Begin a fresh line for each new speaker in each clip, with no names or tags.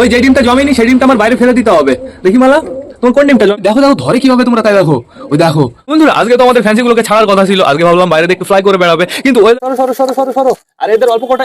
ওই যে ডিমটা জমেনি, সেই ডিমটা আমার বাইরে ফেলে দিতে হবে। দেখি মালা, তোমার কোন ডিমটা দেখো দেখো, ধরে কীভাবে তোমরা তাই দেখো। ওই দেখো। বন্ধুরা, আজকে তো আমাদের ফ্যান্সি গুলোকে ছাড়ার কথা ছিল, আজকে ভাবলাম বাইরে দেখতে ফ্লাই করে বেড়াবে, কিন্তু ওই সরো সরো সরো সরো সরো। আর এদের অল্প কটা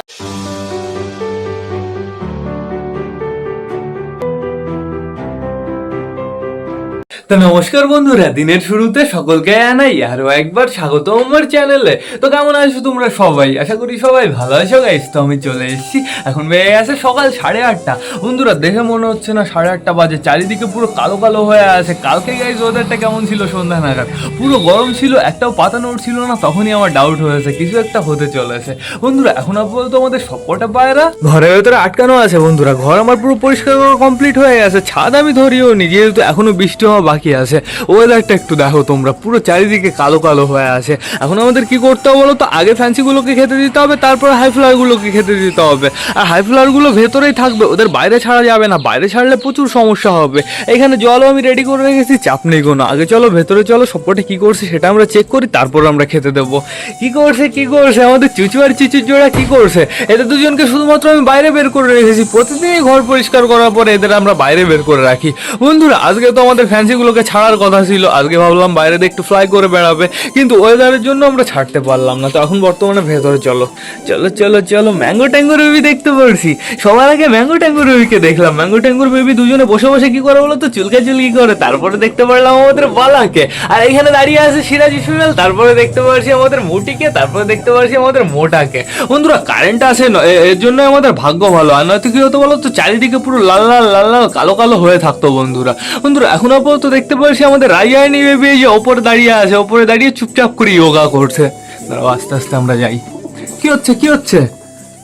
তো নমস্কার বন্ধুরা, দিনের শুরুতে সকলকে জানাই আরও একবার স্বাগত আমার চ্যানেলে। তো কেমন আছো তোমরা সবাই? আশা করি সবাই ভালো আছো গাইস তো আমি চলে এসেছি। এখন বেড়ে গেছে সকাল সাড়ে আটটা। বন্ধুরা, দেখে মনে হচ্ছে না সাড়ে আটটা বাজে। চারিদিকে পুরো কালো কালো হয়ে আছে। কালকে গাইস ওদেরটা কেমন ছিল সন্ধ্যা নাগাদ? পুরো গরম ছিল, একটাও পাতা নড়ছিল না, তখনই আমার ডাউট হয়েছে। কিছু একটা হতে চলেছে। বন্ধুরা, এখন আপাতত আমাদের সবকটা পায়রা ঘরের ভেতরে আটকানো আছে, বন্ধুরা। ঘর আমার পুরো পরিষ্কার কমপ্লিট হয়ে গেছে। ছাদ আমি ধরিও নি যেহেতু এখনও বৃষ্টি হওয়া বাকি আছে। ওয়েদারটা একটু দেখো তোমরা, পুরো চারিদিকে কালো কালো হয়ে আছে। এখন আমাদের কি করতে হবে বলো তো? আগে ফ্যান্সিগুলোকে খেতে দিতে হবে, তারপর হাই ফ্লাওয়ারগুলোকে খেতে দিতে হবে। আর হাই ফ্লাওয়ারগুলো ভেতরেই থাকবে, ওদের বাইরে ছাড়া যাবে না। বাইরে ছাড়লে প্রচুর সমস্যা হবে। এখানে জলও আমি রেডি করে রেখেছি, চাপ নেই কোনো আগে চলো, ভেতরে চলো, সবকটা কি করছে সেটা আমরা চেক করি, তারপর আমরা খেতে দেবো। কি করছে কি করছে? আমাদের চুচু আর চিচুর জোড়া কি করছে? এদের দুজনকে শুধুমাত্র আমি বাইরে বের করে রেখেছি। প্রতিদিনই ঘর পরিষ্কার করার পরে এদের আমরা বাইরে বের করে রাখি। বন্ধুরা, আজকে তো আমাদের ফ্যান্সিগুলোকে ছাড়ার কথা ছিল। আজকে ভাবলাম বাইরে দিয়ে একটু ফ্লাই করে বেড়াবে। কিন্তু ওয়েদারের জন্য আমরা ছাড়তে পারলাম না। তো এখন বর্তমানে ভেতরে চলো। চলো চলো চলো ম্যাঙ্গো ট্যাঙ্গো বেবি দেখতে পারছি। সবার আগে ম্যাঙ্গো ট্যাঙ্গো বেবিকে দেখলাম। ম্যাঙ্গো ট্যাঙ্গোর বেবি দুজনে বসে বসে কি করে বলো তো চুলকা চুলকি করে। তারপরে দেখতে পারলাম আমাদের বালাকে। আর এখানে দাঁড়িয়ে আছে সিরাজ ইসমাইল। তারপরে দেখতে পারছি আমাদের মুটিকে। তারপরে দেখতে পারছি আমাদের মোটাকে। বন্ধুরা কারেন্ট আসে এর জন্য আমাদের ভাগ্য ভালো। আর নয়তো কি হতো বলো তো চারিদিকে পুরো লাল লাল লাল লাল, কালো কালো হয়ে থাকতো বন্ধুরা। বন্ধুরা, এখন আপাতত দেখতে পাচ্ছি আমাদের রাইয়ানি বেবি এই যে ওপরে দাঁড়িয়ে আছে, ওপরে দাঁড়িয়ে চুপচাপ করে যোগা করছে। আস্তে আস্তে আমরা যাই। কি হচ্ছে কি হচ্ছে?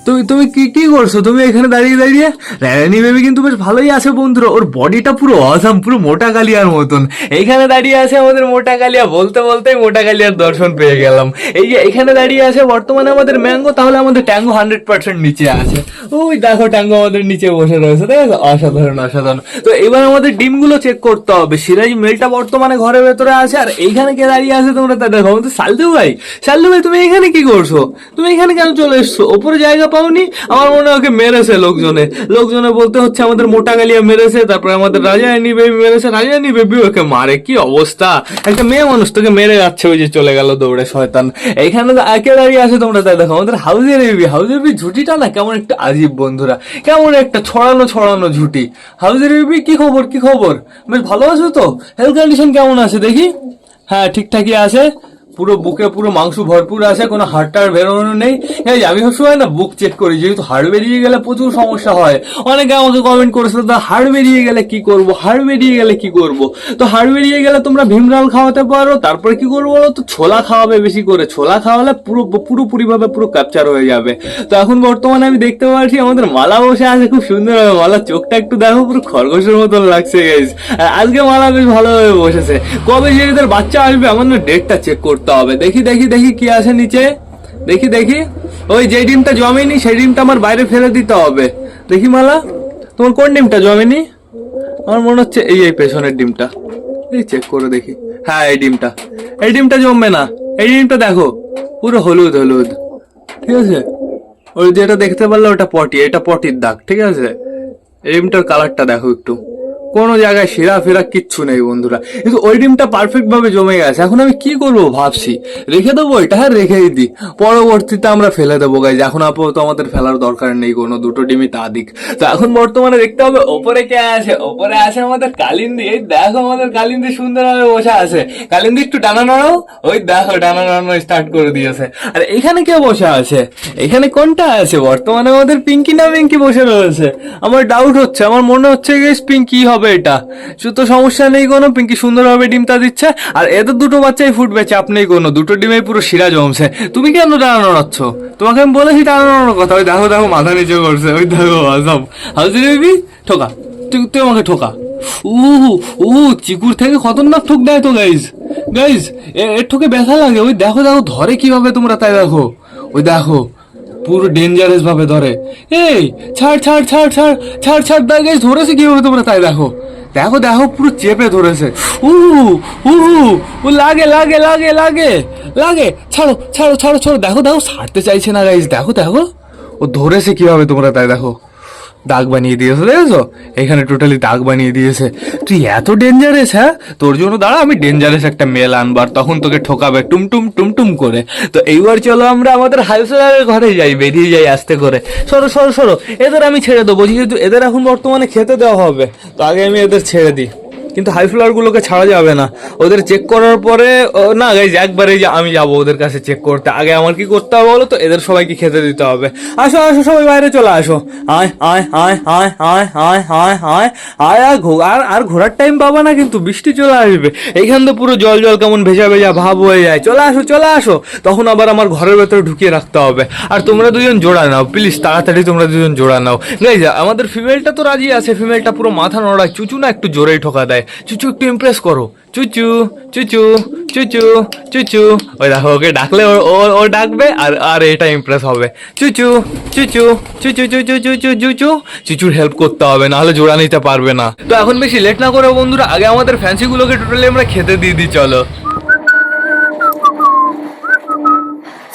তুমি তুমি কি কি করছ? তুমি এখানে দাঁড়িয়ে দাঁড়িয়ে? রানী বেবি কিন্তু বেশ ভালোই আছে বন্ধুরা। ওর বডিটা পুরো অসাম পুরো মোটা কালিয়ার মতন। এইখানে দাঁড়িয়ে আছে আমাদের মোটা কালিয়া। বলতে, বলতেই মোটা কালিয়ার দর্শন পেয়ে গেলাম। এই যে এখানে দাঁড়িয়ে আছে বর্তমানে আমাদের ম্যাঙ্গো, তাহলে আমাদের ট্যাঙ্গো হান্ড্রেড পার্সেন্ট নিচে আছে। ওই দেখো ট্যাঙ্গো আমাদের নিচে বসে রয়েছে তাই অসাধারণ অসাধারণ। তো এবার আমাদের ডিমগুলো চেক করতে হবে। সিরাজ মেলটা বর্তমানে ঘরের ভেতরে আছে, আর এইখানে কে দাঁড়িয়ে আছে তোমরা তা দেখো। আমাদের সালদু ভাই সালদু ভাই, তুমি এখানে কি করছ? তুমি এখানে কেন চলে এসছো? ওপরে জায়গা পাওনি? আমার মনে হয় মেরেছে লোকজনে। লোকজনে বলতে হচ্ছে, আমাদের মোটা গালিয়া মেরেছে, তারপরে আমাদের রাজারানী বেবি মেরেছে রাজারানী বেবি ওকে মারে, কি অবস্থা? একটা মেয়ে মানুষ তোকে মেরে যাচ্ছে ওই যে চলে গেল দৌড়ে, শয়তান। এইখানে তো একে দাঁড়িয়ে আছে তোমরা, তাই দেখো, আমাদের হাউজের বেবি হাউজের বেবি ঝুটিটা না কেমন একটা আজীব বন্ধুরা, কেমন একটা ছড়ানো ছড়ানো ঝুটি। হাউজের বেবি কি খবর কি খবর? বেশ ভালো আছো তো? হেলথ কন্ডিশন কেমন আছে দেখি? হ্যাঁ ঠিকঠাকই আছে? পুরো বুকে পুরো মাংস ভরপুর আছে, কোনো হাড়টার বেরোনো নেই। আমি সবসময় না বুক চেক করি, যেহেতু হাড় বেরিয়ে গেলে প্রচুর সমস্যা হয়। অনেকে আমাকে কমেন্ট করেছিল দা হাড় বেরিয়ে গেলে কি করব? হাড় বেরিয়ে গেলে কি করব? তো হাড় বেরিয়ে গেলে তোমরা ভীমরাল খাওয়াতে পারো, তারপরে কি করব বলো তো? ছোলা খাওয়াবে বেশি করে। ছোলা খাওয়ালে পুরো পুরোপুরি ভাবে পুরো ক্যাপচার হয়ে যাবে। তো এখন বর্তমানে আমি দেখতে পাচ্ছি, আমাদের মালা বসে আছে, খুব সুন্দর হবে মালা চোখটা একটু দেখো, পুরো খরগোশের মতন লাগছে গাইস আজকে মালা বেশ ভালোভাবে বসেছে। কবে যে বাচ্চা আসবে, আমার না ডেটটা চেক করতে হবে। দেখি দেখি দেখি কি আছে নিচে। দেখি দেখি। ওই যে ডিমটা জমেনি, সেই ডিমটা আমার বাইরে ফেলে দিতে হবে। দেখি মালা, তোমার কোন ডিমটা জমেনি? আমার মনে হচ্ছে এই এই পেছনের ডিমটা। এই চেক করে দেখি। হ্যাঁ এই ডিমটা। এই ডিমটা জমবে না। এই ডিমটা দেখো, পুরো হলুদ হলুদ। ঠিক আছে? ওই যেটা দেখতে পারলে ওটা পটি, এটা পটির দাগ। ঠিক আছে? এই ডিমটার কালারটা দেখো একটু। কোনো জায়গায় সেরা ফেরা কিচ্ছু নেই, বন্ধুরা। কিন্তু ওই ডিমটা পারফেক্ট ভাবে জমে গেছে। এখন আমি কি করব ভাবছি? রেখে দেবো এটা? হ্যাঁ রেখেই দিই। পরবর্তীতে আমরা ফেলে দেবো গাইজ এখন আপাতত আমাদের ফেলার দরকার নেই, কোনো দুটো ডিমই তা দিক। তো এখন বর্তমানে দেখতে হবে, ওপরে কে আছে? ওপরে আছে আমাদের কালিন্দি। এই দেখো আমাদের কালিন্দি সুন্দরভাবে বসে আছে। কালিন্দি, একটু টানা নাড়াও। ওই দেখো, টানা নাড়ানো স্টার্ট করে দিয়েছে। আর এখানে কে বসে আছে? এখানে কোনটা আছে? বর্তমানে আমাদের পিঙ্কি না পিঙ্কি বসে রয়েছে। আমার ডাউট হচ্ছে, আমার মনে হচ্ছে গেস পিঙ্কি হবে এটা। সে তো সমস্যা নেই কোনো, পিঙ্কি সুন্দরভাবে ডিমটা দিচ্ছে, আর এদের দুটো বাচ্চাই ফুটবে চাপ নেই কোনো, দুটো ডিমে পুরো শিরা জমছে। তুমি কেন টানা নাড়াচ্ছ? তোমাকে আমি বলেছি টানা নাড়ানোর কথা, ওই দেখো দেখো, মাথা নিচে করছে, ওই দেখো আজব হাউজি বেবি ঠোকা। তুই তুই আমাকে ঠোকা। উ উ চিকুর থেকে খতরনাক ঠোক দেয় তো গাইজ গাইজ এর ঠোকে ব্যথা লাগে, ওই দেখো দেখো, ধরে কীভাবে তোমরা তাই দেখো। ওই দেখো পুরো ডেঞ্জারাস ভাবে ধরে। এই, ছাড় ছাড় ছাড় ছাড় ছাড় ছাড় দাগে ধরেছে ধরেছে কীভাবে তোমরা? তাই দেখো। দেখো দেখো, পুরো চেপে ধরেছে। উ উ ও লাগে লাগে লাগে লাগে লাগে। ছাড়ো ছাড়ো ছাড়ো ছাড়ো, দেখো দেখো, ছাড়তে চাইছে না গাইজ দেখো দেখো। ও ধরেছে কীভাবে তোমরা? তাই দেখো। দাগ বানিয়ে দিয়েছে, দেখেছ? এখানে টোটালি দাগ বানিয়ে দিয়েছে। তুই এত ডেঞ্জারাস হ্যাঁ? তোর জন্য দাঁড়া, আমি ডেঞ্জারেস একটা মেল আনবার, তখন তোকে ঠকাবে টুমটুম টুমটুম করে। তো এইবার চলো আমরা আমাদের হাইসারের ঘরে যাই, বেরিয়ে যাই আস্তে করে। সরো সরো সরো, এদের আমি ছেড়ে দেবো, যেহেতু এদের এখন বর্তমানে খেতে দেওয়া হবে। তো আগে আমি এদের ছেড়ে দিই। কিন্তু হাই ফ্লাওয়ারগুলোকে ছাড়া যাবে না। ওদের চেক করার পরে না গাইজ একবারে যে আমি যাব ওদের কাছে চেক করতে। আগে আমার কি করতে হবে বলো তো? এদের সবাইকে খেতে দিতে হবে। আসো আসো, সবাই বাইরে চলে আসো। আয় আয় আয় আয় আয় আয় আয় আয় আয়, আর আর আর ঘোরার টাইম পাবা না কিন্তু, বৃষ্টি চলে আসবে। এইখান তো পুরো জল জল কেমন ভেজা ভেজা ভাব হয়ে যায়। চলে আসো চলে আসো। তখন আবার আমার ঘরের ভেতরে ঢুকিয়ে রাখতে হবে। আর তোমরা দুজন জোড়া নাও প্লিজ তাড়াতাড়ি তোমরা দুজন জোড়া নাও। গাইজ আমাদের ফিমেলটা তো রাজি আছে। ফিমেলটা পুরো মাথা নড়ায়, চুচু না একটু জোরেই ঠোকা দেয়। চুচু, একটু ইমপ্রেস করো। চুচু চুচু চুচু চুচু। ওই দেখো, ওকে ডাকলে ও, ও- ডাকবে আর আর এটা ইমপ্রেস হবে। চুচু চুচু চুচু চুচু চুচু চুচু চুচুর হেল্প করতে হবে, নাহলে জোড়া নিতে পারবে না। তো এখন বেশি লেট না করে বন্ধুরা, আগে আমাদের ফ্যান্সিগুলোকে টোটালি আমরা খেতে দিয়ে দিই, চলো।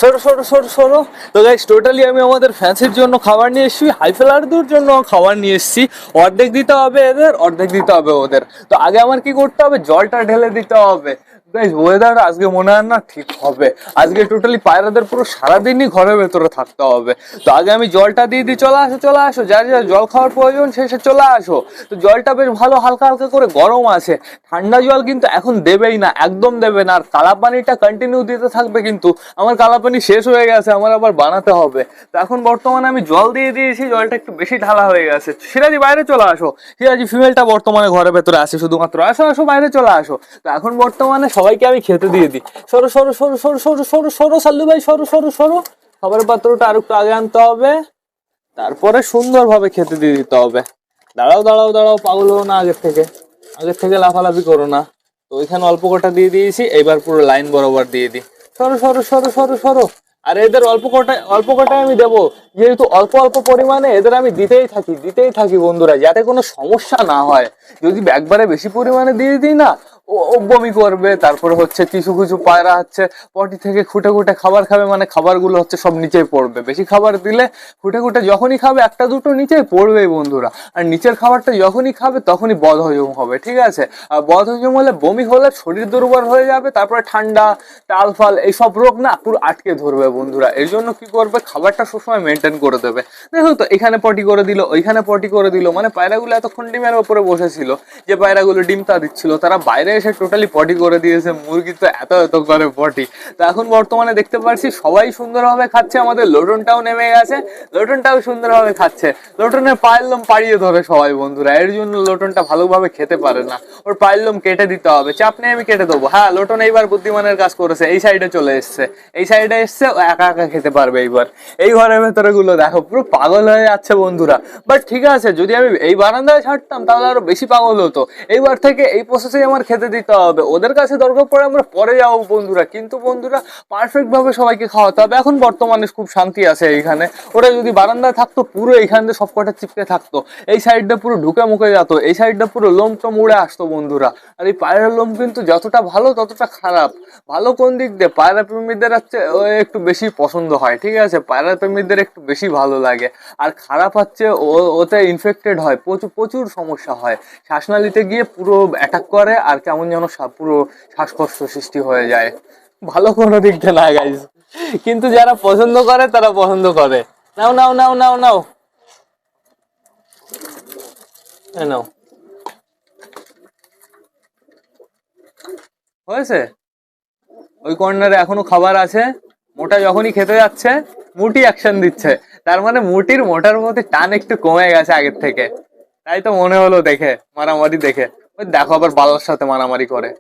সরো সরো সরো সরো। তো গাইস টোটালি আমি আমাদের ফ্যান্সির জন্য খাবার নিয়ে এসেছি, হাইফেলারদের জন্য খাবার নিয়ে এসেছি। অর্ধেক দিতে হবে এদের, অর্ধেক দিতে হবে ওদের। তো আগে আমার কি করতে হবে? জলটা ঢেলে দিতে হবে। গাইস ওয়েদার আজকে মনে হয় না ঠিক হবে। আজকে টোটালি পায়রাদের পুরো সারাদিনই ঘরের ভেতরে থাকতে হবে। তো আগে আমি জলটা দিয়ে দিই, চলে আসো চলে আসো। যার যার জল খাওয়ার প্রয়োজন শেষে চলে আসো। তো জলটা বেশ ভালো হালকা হালকা করে গরম আছে। ঠান্ডা জল কিন্তু এখন দেবেই না, একদম দেবে না। আর কালা পানিটা কন্টিনিউ দিতে থাকবে কিন্তু। আমার কালা পানি শেষ হয়ে গেছে, আমার আবার বানাতে হবে। তো এখন বর্তমানে আমি জল দিয়ে দিয়েছি, জলটা একটু বেশি ঢালা হয়ে গেছে। সিরাজি বাইরে চলে আসো। সিরাজি ফিমেলটা বর্তমানে ঘরের ভেতরে আছে শুধুমাত্র। আসো আসো, বাইরে চলে আসো। তো এখন বর্তমানে সবাইকে আমি খেতে দিয়ে দিই সরো সরো সরো সরো সরো সরো সরো সাল্লু ভাই সরো সরো সরো খাবারের পাত্রটা আর একটু আগে আনতে হবে তারপরে সুন্দরভাবে খেতে দিয়ে দিতে হবে দাঁড়াও দাঁড়াও দাঁড়াও পাগল হো না আগের থেকে আগের থেকে লাফালাফি করো না তো ওইখানে অল্প কটা দিয়ে দিয়েছি এবার পুরো লাইন বরাবর দিয়ে দিই সরো সরো সরো সরো সরো আর এদের অল্প কটায় অল্প কটায় আমি দেবো যেহেতু অল্প অল্প পরিমাণে এদের আমি দিতেই থাকি দিতেই থাকি বন্ধুরা যাতে কোনো সমস্যা না হয় যদি একবারে বেশি পরিমাণে দিয়ে দিই না ও বমি করবে, তারপরে হচ্ছে কিছু কিছু পায়রা হচ্ছে, পটি থেকে খুঁটে খুঁটে খাবার খাবে মানে খাবারগুলো হচ্ছে সব নিচেই পড়বে। বেশি খাবার দিলে খুঁটে খুঁটে যখনই খাবে, একটা দুটো নিচেই পড়বেই বন্ধুরা। আর নিচের খাবারটা যখনই খাবে, তখনই বদ হজম হবে, ঠিক আছে? আর বদ হজম হলে বমি হলে শরীর দুর্বল হয়ে যাবে, তারপরে ঠান্ডা, টাল ফাল, এইসব রোগ না পুরো আটকে ধরবে বন্ধুরা। এর জন্য কি করবে? খাবারটা সবসময় মেনটেন করে দেবে। দেখো তো, এখানে পটি করে দিল, ওইখানে পটি করে দিল মানে পায়রাগুলো এতক্ষণ ডিমের ওপরে বসেছিল, যে পায়রাগুলো ডিম তা দিচ্ছিল, তারা বাইরে এসে টোটালি পটি করে দিয়েছে, মুরগি তো এত এত করে পটি তো এখন বর্তমানে দেখতে পাচ্ছি সবাই সুন্দরভাবে খাচ্ছে, আমাদের লোটনটাও নেমে গেছে, লোটনটাও সুন্দরভাবে খাচ্ছে। লোটনের পায়ের লোম পাড়িয়ে ধরে সবাই বন্ধুরা, এর জন্য লোটনটা ভালোভাবে খেতে পারে না। ওর পায়ের লোম কেটে দিতে হবে, চাপ নেই, আমি কেটে দেবো। হ্যাঁ লোটন এইবার বুদ্ধিমানের কাজ করেছে, এই সাইডে চলে এসছে। এই সাইডে এসছে, ও একা একা খেতে পারবে এইবার। এই ঘরের ভেতরে গুলো দেখো, পুরো পাগল হয়ে যাচ্ছে বন্ধুরা। বাট ঠিক আছে, যদি আমি এই বারান্দায় ছাড়তাম, তাহলে আরও বেশি পাগল হতো। এইবার থেকে এই প্রসেসে আমার খেতে দিতে হবে। ওদের কাছে দরকার পড়ে আমরা পরে যাব বন্ধুরা। কিন্তু বন্ধুরা পারফেক্ট ভাবে সবাইকে খাওয়াতে হবে। এখন বর্তমানে খুব শান্তি আছে এইখানে। ওরা যদি বারান্দায় থাকতো, পুরো এইখান দিয়ে সবকটা চিপকে থাকতো। এই সাইডটা পুরো ঢুকে মুখে যেত। এই সাইডটা পুরো লোম টম উড়ে আসতো বন্ধুরা। আর এই পায়রার লোম কিন্তু যতটা ভালো, ততটা খারাপ। ভালো কোন দিক দিয়ে? পায়রা প্রেমীদের হচ্ছে একটু বেশি পছন্দ হয়, ঠিক আছে? পায়রা প্রেমীদের একটু বেশি ভালো লাগে। আর খারাপ হচ্ছে ওতে ইনফেক্টেড হয়। প্রচুর প্রচুর সমস্যা হয়। শ্বাসনালীতে গিয়ে পুরো অ্যাটাক করে, আর কেমন যেন পুরো শ্বাসকষ্ট সৃষ্টি হয়ে যায়। ভালো কোনো দিক দিয়ে না গাইজ কিন্তু যারা পছন্দ করে, তারা পছন্দ করে। নাও নাও নাও নাও নাও। নাও। হয়েছে? ওই কর্নারে এখনও খাবার আছে। মোটা যখনই খেতে যাচ্ছে, মুটি অ্যাকশন দিচ্ছে। তার মানে মুটির মোটার মধ্যে টান একটু কমে গেছে আগের থেকে। তাই তো মনে হলো দেখে, মারামারি দেখে। দেখো আবার বালার সাথে মারামারি করে।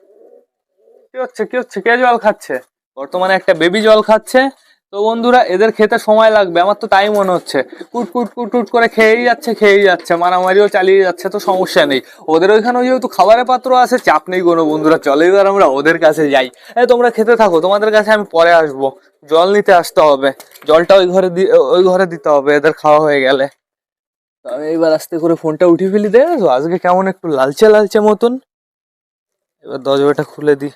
কি হচ্ছে কি হচ্ছে? কে জল খাচ্ছে? বর্তমানে একটা বেবি জল খাচ্ছে। তো বন্ধুরা, এদের খেতে সময় লাগবে। আমার তো তাই মনে হচ্ছে। কুট কুট কুট কুট করে খেয়েই যাচ্ছে খেয়েই যাচ্ছে। মারামারিও চালিয়ে যাচ্ছে, তো সমস্যা নেই। ওদের ওইখানেও যেহেতু খাবারের পাত্র আছে, চাপ নেই কোনো বন্ধুরা। চলে এবার আমরা ওদের কাছে যাই। এ তোমরা খেতে থাকো। তোমাদের কাছে আমি পরে আসব। জল নিতে আসতে হবে। জলটা ওই ঘরে ওই ঘরে দিতে হবে। এদের খাওয়া হয়ে গেলে। আমি এইবার আস্তে করে ফোনটা উঠিয়ে ফেলি দেখেছ আজকে কেমন একটু লালচে লালচে মতন। এবার দরজাটা খুলে দিই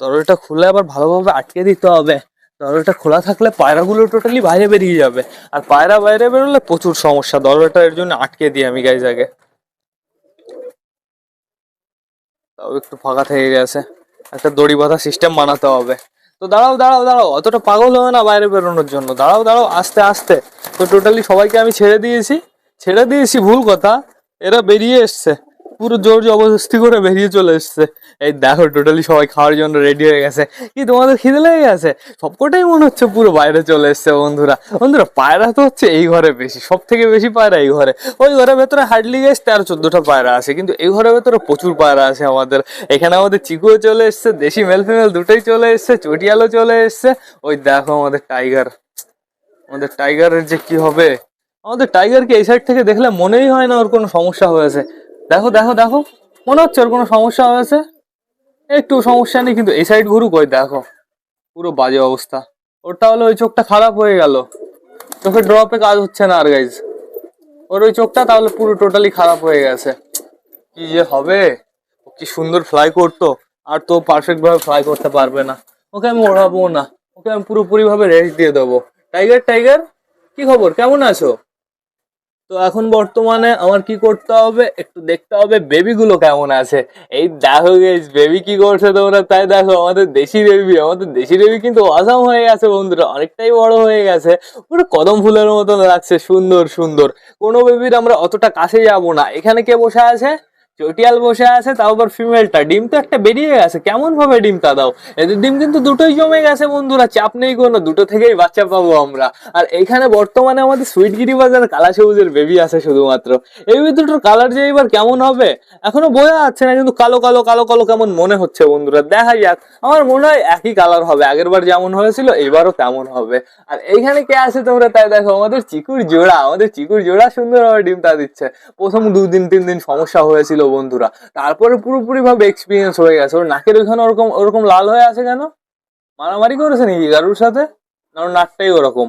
দরজাটা খুলে আবার ভালোভাবে আটকে দিতে হবে। দরজাটা খোলা থাকলে পায়রাগুলো টোটালি বাইরে বেরিয়ে যাবে। আর পায়রা বাইরে বেরোলে প্রচুর সমস্যা। দরজাটা এর জন্য আটকে দিই আমি গাইজ আগে। তাও একটু ফাঁকা থেকে গেছে। একটা দড়ি বাঁধা সিস্টেম বানাতে হবে। তো দাঁড়াও দাঁড়াও দাঁড়াও, অতটা পাগল হবে না বাইরে বেরোনোর জন্য। দাঁড়াও দাঁড়াও, আস্তে আস্তে। তো টোটালি সবাইকে আমি ছেড়ে দিয়েছি ছেড়ে দিয়েছি ভুল কথা, এরা বেরিয়ে এসছে। পুরো জোর জবরদস্তি করে বেরিয়ে চলে এসছে। এই দেখো টোটালি সবাই খাওয়ার জন্য রেডি হয়ে গেছে। কি, তোমাদের খিদে লেগে গেছে? সবকটাই মনে হচ্ছে পুরো বাইরে চলে এসছে বন্ধুরা। বন্ধুরা, পায়রা তো হচ্ছে এই ঘরে বেশি সব থেকে বেশি পায়রা এই ঘরে। ওই ঘরের ভেতরে হার্ডলি গেছে তেরো, চোদ্দটা পায়রা আছে, কিন্তু এই ঘরের ভেতরে প্রচুর পায়রা আছে আমাদের। এখানে আমাদের চিকুও চলে এসছে, দেশি মেল ফিমেল দুটোই চলে এসছে, চটিয়ালও চলে এসছে। ওই দেখো আমাদের টাইগার আমাদের টাইগারের যে কি হবে? আমাদের টাইগারকে এই সাইড থেকে দেখলে মনেই হয় না ওর কোনো সমস্যা হয়েছে। দেখো দেখো দেখো। মনে হচ্ছে ওর কোনো সমস্যা হয়েছে? একটু সমস্যা নেই, কিন্তু এই সাইড ঘুরুক ওই দেখো। পুরো বাজে অবস্থা। ওর তাহলে ওই চোখটা খারাপ হয়ে গেল। চোখের ড্রপে কাজ হচ্ছে না আর গাইজ ওর ওই চোখটা তাহলে পুরো টোটালি খারাপ হয়ে গেছে। কি যে হবে? ও কি সুন্দর ফ্লাই করতো। আর তো পারফেক্ট ভাবে ফ্লাই করতে পারবে না। ওকে আমি ওড়াবো না। ওকে আমি পুরোপুরি ভাবে রেস্ট দিয়ে দেবো। টাইগার টাইগার কি খবর? কেমন আছো? তো এখন বর্তমানে আমার কি করতে হবে? একটু দেখতে হবে বেবিগুলো কেমন আছে। এই দেখো বেবি কি করছে তোমরা? তাই দেখো, আমাদের দেশি বেবি আমাদের দেশি বেবি কিন্তু অসাম হয়ে গেছে বন্ধুরা, অনেকটাই বড় হয়ে গেছে। পুরো কদম ফুলের মতন লাগছে, সুন্দর সুন্দর। কোনো বেবির আমরা অতটা কাছে যাব না। এখানে কে বসে আছে? চটিয়াল বসে আছে, তাও আবার ফিমেলটা ডিম তো একটা বেরিয়ে গেছে কেমন ভাবে ডিমটা দাও এদের ডিম কিন্তু দুটোই জমে গেছে বন্ধুরা, চাপ নেই কোনো, দুটো থেকেই বাচ্চা পাবো আমরা। আর এখানে বর্তমানে আমাদের সুইটগিরি বাজার কালা সবুজের বেবি আছে শুধুমাত্র। এই দুটোর কালার যে এবার কেমন হবে, এখনও বোঝা যাচ্ছে না, কিন্তু কালো কালো কালো কালো কেমন মনে হচ্ছে বন্ধুরা। দেখা যাক, আমার মনে হয় একই কালার হবে আগের বার যেমন হয়েছিল এবারও তেমন হবে। আর এইখানে কে আছে তোমরা তাই দেখো, আমাদের চিকুর জোড়া, আমাদের চিকুর জোড়া সুন্দরভাবে ডিম তা দিচ্ছে। প্রথম দুদিন তিন দিন সমস্যা হয়েছিল বন্ধুরা। তারপরে পুরোপুরি ভাবে এক্সপিরিয়েন্স হয়ে গেছে। ওর নাকের ওইখানে ওরকম ওরকম লাল হয়ে আছে কেন? মারামারি করেছে নাকি কারুর সাথে? না, ওর নাকটাই ওরকম।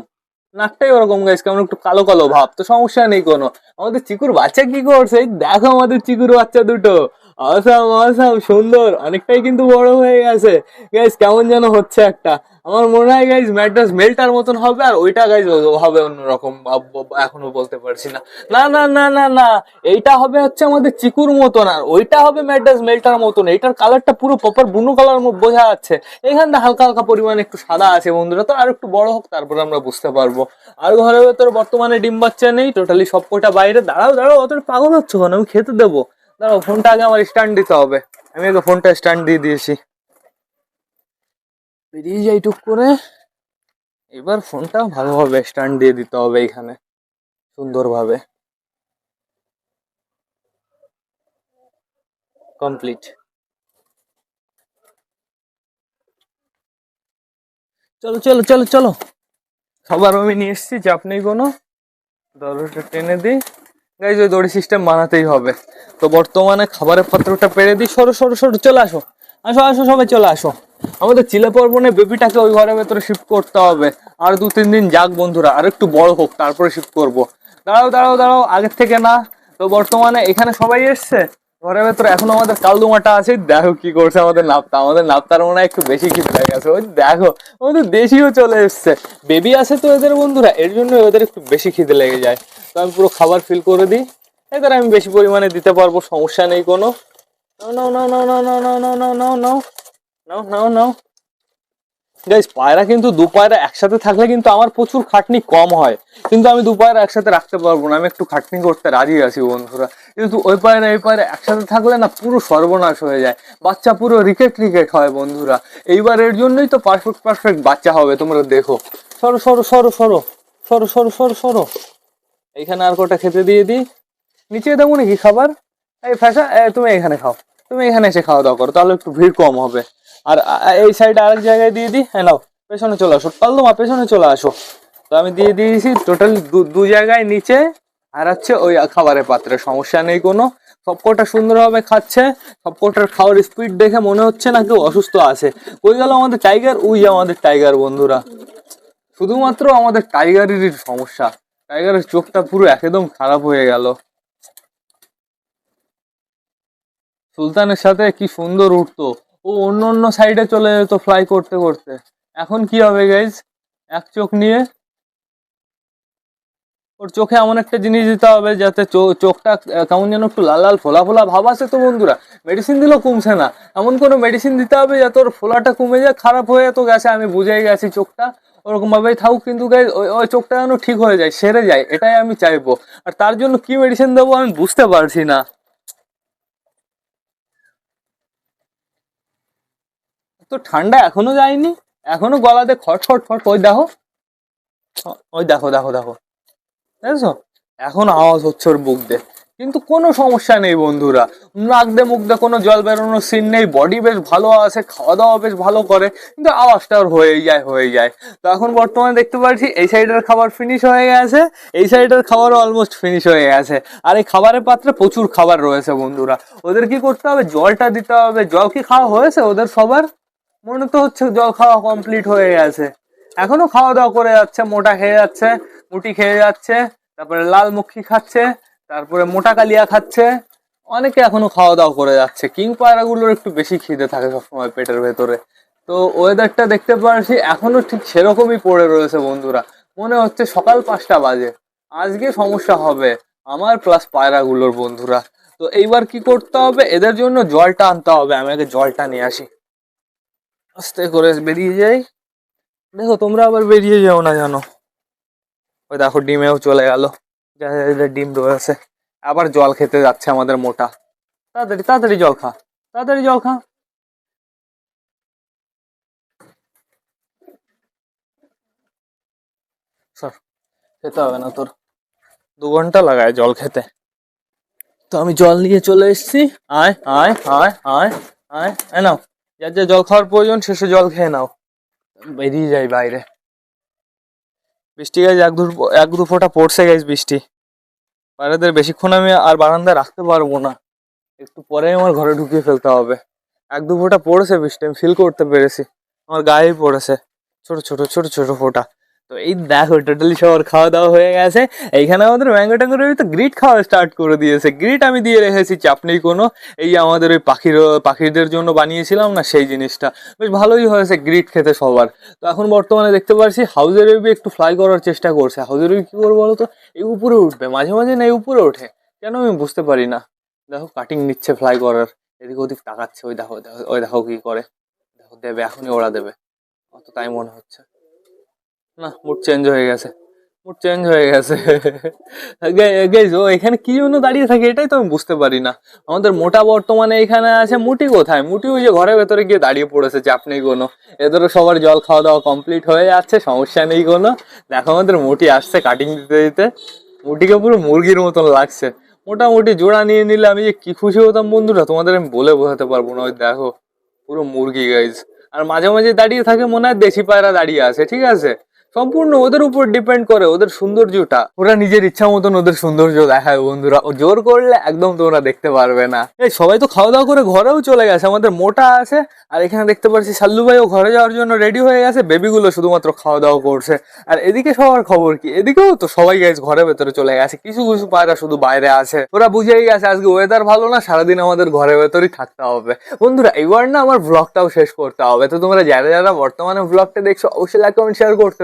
নাকটাই ওরকম গাইস কেমন একটু কালো কালো ভাব। তো সমস্যা নেই কোনো। আমাদের চিকুর বাচ্চা কি করছে? দেখো আমাদের চিকুর বাচ্চা দুটো। অসাম অসাম সুন্দর। অনেকটাই কিন্তু বড় হয়ে গেছে। গাইজ কেমন যেন হচ্ছে একটা। আমার মনে হয় গাইজ ম্যাড্রাস মেলটার মতন হবে, আর ওইটা গাইজ হবে অন্যরকম। এখনও বলতে পারছি না। না না না না না। এইটা হবে হচ্ছে আমাদের চিকুর মতন, আর ওইটা হবে ম্যাড্রাস মেলটার মতন। এইটার কালারটা পুরো প্রপার বুনো কালার বোঝা যাচ্ছে। এখানটা হালকা হালকা পরিমাণে একটু সাদা আছে বন্ধুরা, তো আর একটু বড় হোক, তারপরে আমরা বুঝতে পারব। আর ঘরের ভেতর বর্তমানে ডিম বাচ্চা নেই টোটালি সব কটা বাইরে। দাঁড়াও দাঁড়াও, অতটা পাগল হচ্ছে কেন? আমি খেতে দেবো। দাঁড়াও ফোনটা আগে আমার স্ট্যান্ড দিতে হবে। আমি আগে ফোনটা স্ট্যান্ড দিয়ে দিয়েছি। বেরিয়ে যাই টুক করে। এবার ফোনটা ভালোভাবে স্ট্যান্ড দিয়ে দিতে হবে এখানে, সুন্দরভাবে। কমপ্লিট চলো চলো চলো চলো। খাবার আমি নিয়ে এসেছি চাপ নেই কোনো। দরজাটা টেনে দিই। গাইজ ওই দড়ি সিস্টেম বানাতেই হবে। তো বর্তমানে খাবারের পাত্রটা পেরে দিই। সরো সরো সরো, চলে আসো। আসো আসো, সবাই চলে আসো। আমাদের চিলা পর্বনে বেবিটাকে ওই ঘরের ভেতরে শিফট করতে হবে। আর দু, তিন দিন যাক বন্ধুরা, আর একটু বড় হোক, তারপরে শিফট করব। দাঁড়াও দাঁড়াও দাঁড়াও, আগের থেকে না। তো বর্তমানে এখানে সবাই এসছে? ঘরের ভেতরে এখন আমাদের কালদুমাটা আছে দেখো কি করছে আমাদের নাপ্তা আমাদের নাপ্তার মনে হয় একটু বেশি খিদে গেছে ওই দেখো আমাদের দেশিও চলে এসছে বেবি আছে তো এদের বন্ধুরা এর জন্য ওদের একটু বেশি খিদে লেগে যায় তো আমি পুরো খাবার ফিল করে দিই এদের আমি বেশি পরিমাণে দিতে পারব সমস্যা নেই কোনো নাও নাও নাও নাও নাও নাও নাও নাও নাও নাও নাও নাও নাও গাইস পায়রা কিন্তু দু পায়রা একসাথে থাকলে কিন্তু আমার প্রচুর খাটনি কম হয়। কিন্তু আমি দু পায়রা একসাথে রাখতে পারব না, আমি একটু খাটনি করতে রাজি আছি বন্ধুরা। কিন্তু ওই পায়রা, এই পায়রা একসাথে থাকলে না পুরো সর্বনাশ হয়ে যায়। বাচ্চা পুরো রিকেট রিকেট হয় বন্ধুরা। এইবার এর জন্যই তো পারফেক্ট পারফেক্ট বাচ্চা হবে, তোমরা দেখো। সরো সরো সরো সরো। সরো সরো সরো সরো। এইখানে আর কটা খেতে দিয়ে দিই। নিচে দেবো নাকি খাবার? এই ফ্যাশা তুমি এখানে খাও। তুমি এখানে এসে খাওয়া দাওয়া করো, তাহলে একটু ভিড় কম হবে। আর এই সাইডে আরেক জায়গায় দিয়ে দিই। হ্যাঁ নাও, পেছনে চলে আসো। পালদমা পেছনে চলে আসো। তো আমি দিয়ে দিয়েছি টোটাল দু জায়গায় নিচে, আর হচ্ছে ওই খাবারের পাত্রে। সমস্যা নেই কোনো। সবকটা সুন্দরভাবে খাচ্ছে। সবকটার খাওয়ার স্পিড দেখে মনে হচ্ছে না কেউ অসুস্থ আছে। ওই গেল আমাদের টাইগার যে আমাদের টাইগার বন্ধুরা। শুধুমাত্র আমাদের টাইগারেরই সমস্যা। টাইগারের চোখটা পুরো একদম খারাপ হয়ে গেল। সুলতানের সাথে কি সুন্দর উঠতো। ও অন্য অন্য সাইডে চলে যেত ফ্লাই করতে করতে। এখন কি হবে গাইজ এক চোখ নিয়ে ওর চোখে এমন একটা জিনিস দিতে হবে যাতে চোখটা কেমন যেন একটু লাল লাল ফোলা ফোলা ভাব আছে তো বন্ধুরা। মেডিসিন দিলেও কমছে না। এমন কোনো মেডিসিন দিতে হবে যাতে ওর ফোলাটা কমে যায়, খারাপ হয়ে তো গেছে, আমি বুঝেই গেছি চোখটা। ওরকম ভাবেই থাকুক, কিন্তু ওই ওই চোখটা যেন ঠিক হয়ে যায়, সেরে যায়, এটাই আমি চাইব। আর তার জন্য কি মেডিসিন দেবো আমি বুঝতে পারছি না। তো ঠান্ডা এখনও যায়নি, এখনও গলাতে খট খট ওই দেখো ওই দেখো দেখো দেখো, দেখছ? এখন আওয়াজ হচ্ছে ওর বুক দিয়ে। কিন্তু কোনো সমস্যা নেই বন্ধুরা, নাক দিয়ে মুখ দিয়ে কোনো জল বেরোনোর সিন নেই বডি বেশ ভালো আছে খাওয়া দাওয়া বেশ ভালো করে, কিন্তু আওয়াজটা ওর হয়েই যায় হয়ে যায়। তো এখন বর্তমানে দেখতে পাচ্ছি এই সাইডের খাবার ফিনিশ হয়ে গেছে, এই সাইডের খাবারও অলমোস্ট ফিনিশ হয়ে গেছে। আর এই খাবারের পাত্রে প্রচুর খাবার রয়েছে বন্ধুরা। ওদের কি করতে হবে? জলটা দিতে হবে। জল কি খাওয়া হয়েছে ওদের সবার? মনে তো হচ্ছে জল খাওয়া কমপ্লিট হয়ে গেছে। এখনও খাওয়া দাওয়া করে যাচ্ছে, মোটা খেয়ে যাচ্ছে, মুটি খেয়ে যাচ্ছে, তারপরে লাল মুখী খাচ্ছে, তারপরে মোটা কালিয়া খাচ্ছে। অনেকে এখনও খাওয়া দাওয়া করে যাচ্ছে। কিং পায়রাগুলোর একটু বেশি খিদে থাকে সবসময় পেটের ভেতরে। তো ওয়েদারটা দেখতে পাচ্ছি এখনও ঠিক সেরকমই পড়ে রয়েছে বন্ধুরা। মনে হচ্ছে সকাল পাঁচটা বাজে। আজকে সমস্যা হবে আমার প্লাস পায়রাগুলোর বন্ধুরা। তো এইবার কি করতে হবে? এদের জন্য জলটা আনতে হবে। আমি আগে জলটা নিয়ে আসি। আস্তে করে বেরিয়ে যাই। দেখো, তোমরা আবার বেরিয়ে যাও না জানো। ওই দেখো, ডিমেও চলে গেল। ডিম রয়েছে। আবার জল খেতে যাচ্ছে আমাদের মোটা। তাড়াতাড়ি তাড়াতাড়ি জল খা। তাড়াতাড়ি জল খা। সর, খেতে হবে না তোর। দু ঘণ্টা লাগায় জল খেতে। তো আমি জল নিয়ে চলে এসেছি। আয় আয় আয় আয় আয় আয়, নাও। যার যা জল খাওয়ার প্রয়োজন শেষে জল খেয়ে নাও। বেরিয়ে যাই বাইরে। বৃষ্টি গাছ এক দু এক দু ফোঁটা পড়ছে গেছে বৃষ্টি। বাইরেদের বেশিক্ষণ আমি আর বারান্দায় রাখতে পারব না। একটু পরে আমার ঘরে ঢুকিয়ে ফেলতে হবে। এক দু ফোঁটা পড়েছে বৃষ্টি, আমি ফিল করতে পেরেছি। আমার গায়েই পড়েছে। ছোট ছোট ছোট ছোট ফোঁটা। তো এই দেখো টোটালি সবার খাওয়া দাওয়া হয়ে গেছে। এইখানে আমাদের ম্যাঙ্গো ট্যাঙ্গো তো গ্রিট খাওয়া স্টার্ট করে দিয়েছে। গ্রিট আমি দিয়ে রেখেছি, চাপ নেই কোনো। এই আমাদের ওই পাখির, পাখিদের জন্য বানিয়েছিলাম না, সেই জিনিসটা। বেশ ভালোই হয়েছে গ্রিট খেতে সবার। তো এখন বর্তমানে দেখতে পাচ্ছি হাউজের বেবি একটু ফ্লাই করার চেষ্টা করছে। হাউজের বেবি কি করব বলো তো? এই উপরে উঠবে। মাঝে মাঝে না, এই উপরে ওঠে। কেন আমি বুঝতে পারি না? দেখো কাটিং নিচ্ছে ফ্লাই করার। এদিক ওদিক তাকাচ্ছে ওই দেখো- ওই দেখো কী করে। দেখো, দেবে, এখনই ওরা দেবে। অত তাই মনে হচ্ছে। না মুড চেঞ্জ হয়ে গেছে। মুড চেঞ্জ হয়ে গেছে। গেছ ও এখানে কি জন্য দাঁড়িয়ে থাকে এটাই তো আমি বুঝতে পারি না। আমাদের মোটা বর্তমানে এখানে আছে মুটি কোথায়? মুটি ওই যে ঘরের ভেতরে গিয়ে দাঁড়িয়ে পড়েছে, চাপ নেই কোনো। এদেরও সবার জল খাওয়া দাওয়া কমপ্লিট হয়ে যাচ্ছে, সমস্যা নেই কোনো। দেখো আমাদের মুটি আসছে কাটিং দিতে দিতে। মুটিকে পুরো মুরগির মতন লাগছে। মোটামুটি জোড়া নিয়ে নিলে আমি যে কি খুশি হতাম বন্ধুরা, তোমাদের আমি বলে বোঝাতে পারব না, ওই দেখো। পুরো মুরগি গাইজ আর মাঝে মাঝে দাঁড়িয়ে থাকে মনে হয় দেশি পায়রা দাঁড়িয়ে আছে, ঠিক আছে? সম্পূর্ণ ওদের উপর ডিপেন্ড করে ওদের সৌন্দর্যটা। ওরা নিজের ইচ্ছা মতন ওদের সৌন্দর্য দেখায় বন্ধুরা। জোর করলে একদম তোমরা দেখতে পারবে না। এই সবাই তো খাওয়া দাওয়া করে ঘরেও চলে গেছে। আমাদের মোটা আছে। আর এখানে দেখতে পাচ্ছি সাল্লু ভাইও ঘরে যাওয়ার জন্য রেডি হয়ে গেছে। বেবিগুলো শুধুমাত্র খাওয়া দাওয়া করছে। আর এদিকে সবার খবর কি? এদিকেও তো সবাই গেছে ঘরের ভেতরে চলে গেছে। কিছু কিছু পায়রা শুধু বাইরে আছে। ওরা বুঝেই গেছে আজকে ওয়েদার ভালো না, সারাদিন আমাদের ঘরের ভেতরেই থাকতে হবে। বন্ধুরা এবার না আমার ব্লগটাও শেষ করতে হবে। তো তোমরা যারা যারা বর্তমানে ব্লগটা দেখছ, অবশ্যই লাইক কমেন্ট শেয়ার করতে